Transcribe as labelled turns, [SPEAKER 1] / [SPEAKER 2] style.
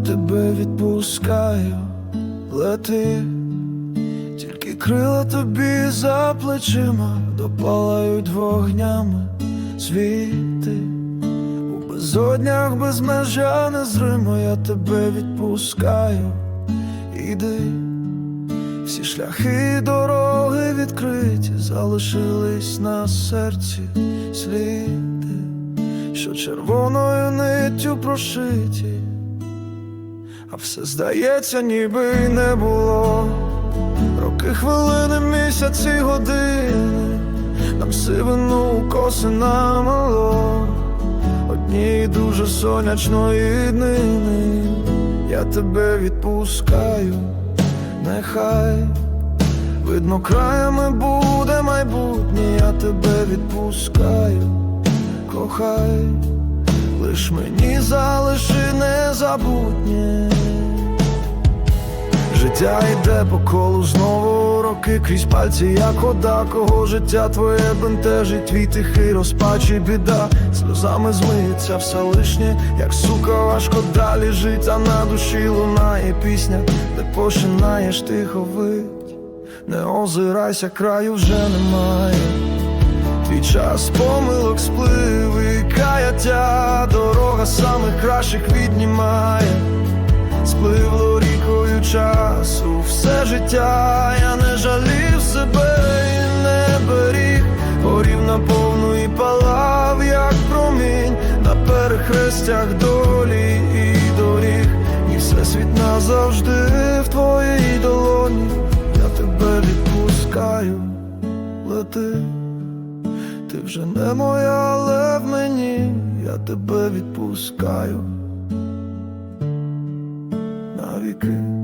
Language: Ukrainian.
[SPEAKER 1] тебе відпускаю, лети, тільки крила тобі за плечима допалають вогнями світи. У безоднях без межа незримо я тебе відпускаю, іди, всі шляхи дороги відкриті, залишились на серці сліди, що червоною ниттю прошиті, а все здається, ніби й не було. Роки, хвилини, місяці, години, нам сивину коси намало. Одній дуже сонячної днини я тебе відпускаю, нехай видно краями буде майбутнє, я тебе відпускаю, кохай, лиш мені залиши незабутнє. Життя йде по колу знову роки крізь пальці, як вода, кого життя твоє бентежить, твій тихий розпач і біда, сльозами змиється все лишнє, як сука, важко далі жить, а на душі лунає пісня, де починаєш тихо вить, не озирайся, краю вже немає. Твій час помилок сплив і каяття, дорога самих кращих віднімає. Спливло рікою часу все життя, я не жалів себе і не беріг, горів наповну і палав, як промінь. На перехрестях долі і доріг, і все світ назавжди в твоїй долоні, я тебе відпускаю, лети, ти вже не моя, але в мені. Я тебе відпускаю. Навіки.